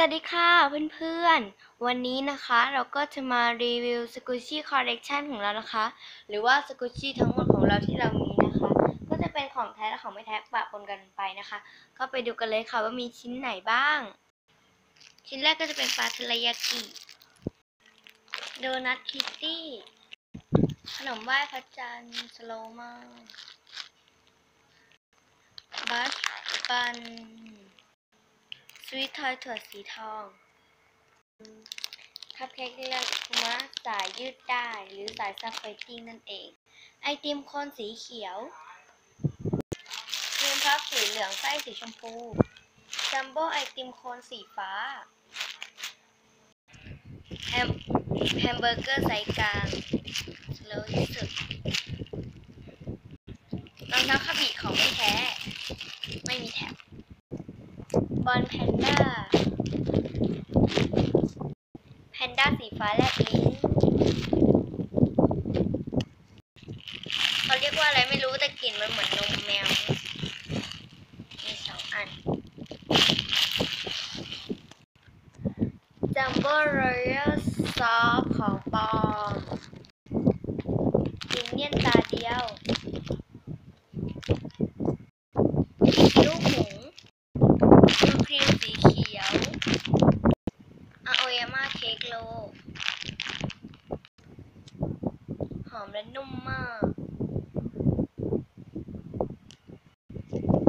สวัสดีค่ะเพื่อนๆ วันนี้นะคะเราก็จะมารีวิว Squishy Collection ของเรานะคะ หรือว่า Squishy ทั้งหมดของเราที่เรามีนะคะ ก็จะเป็นของแท้และของไม่แท้ปะปนกันไปนะคะ ก็ไปดูกันเลยค่ะว่ามีชิ้นไหนบ้าง ชิ้นแรกก็จะเป็นปลาทะเลยากิโดนัทคิตตี้ขนมไหว้พระจันทร์สโลมาบัชบัน สวีททอยถั่วสีทองคัพเค้กเลือกคุมะสายยืดได้หรือสายซับไฟติ้งนั่นเอง ไอติมโคนสีเขียวครีมพับสีเหลืองไส้สีชมพูจัมโบ้ไอติมโคนสีฟ้าแฮมแฮมเบอร์เกอร์ไซส์กลางสโลว์ที่สุดรองเท้าคาบิของไม่แท้ ไม่มีแถบบอลแพนด้า แพนด้าสีฟ้าแลบลิ้นเขาเรียกว่าอะไรไม่รู้แต่กลิ่นมันเหมือนนมแมว มีสองอันจัมโบ้รอยัลซอฟของปอมจินเนียนตาเดียว ลูกหมูวิปครีมสีเขียวอาโอยาม่าเค้กโล หอม และนุ่มมาก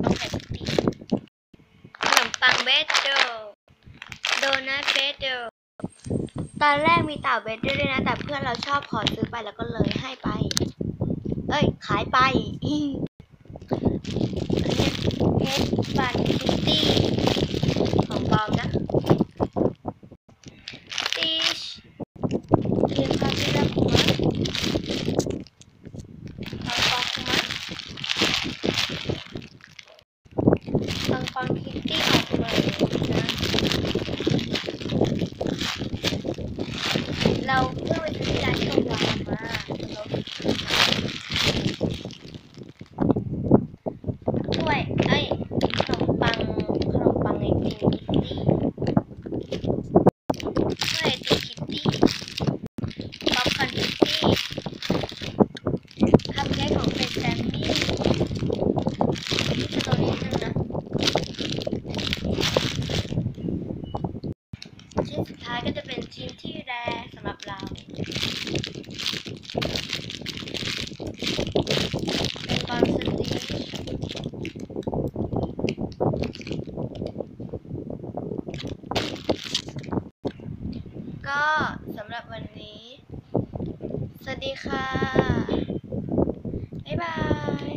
ต้องใส่สติขนมปังเบเดอร์โดนัทเบเดอร์ตอนแรกมีเต่าเบเดอร์ด้วยนะ แต่เพื่อนเราชอบขอซื้อไปแล้วก็เลยให้ไป เอ้ย ขายไปเพชรบันคิตตี้ ของปลอมนะติชเรียนพาซิลาคุมะปังปองคุมะปังปองคิตตี้ออกมานะ เราเพิ่งไปซื้อที่ร้านชมวามาแล้วถ้วยเอ้ย ขนมปัง ขนมปังไอติมคิตตี้ถ้วยไอติมคิตตี้ ป๊อปคอร์นคิตตี้ คัพเค้กของเป็นแซมมี่ที่ตัวนี้นึงนะ ชิ้นสุดท้ายก็จะเป็นชิ้นที่แรสำหรับเรา เป็นบอลสติช ก็สำหรับวันนี้ สวัสดีค่ะ บ๊ายบาย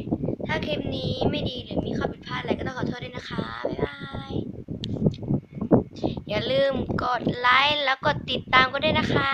ถ้าคลิปนี้ไม่ดีหรือมีข้อผิดพลาดอะไรก็ต้องขอโทษด้วยนะคะ บ๊ายบาย อย่าลืมกดไลค์แล้วกดติดตามก็ด้วยนะคะ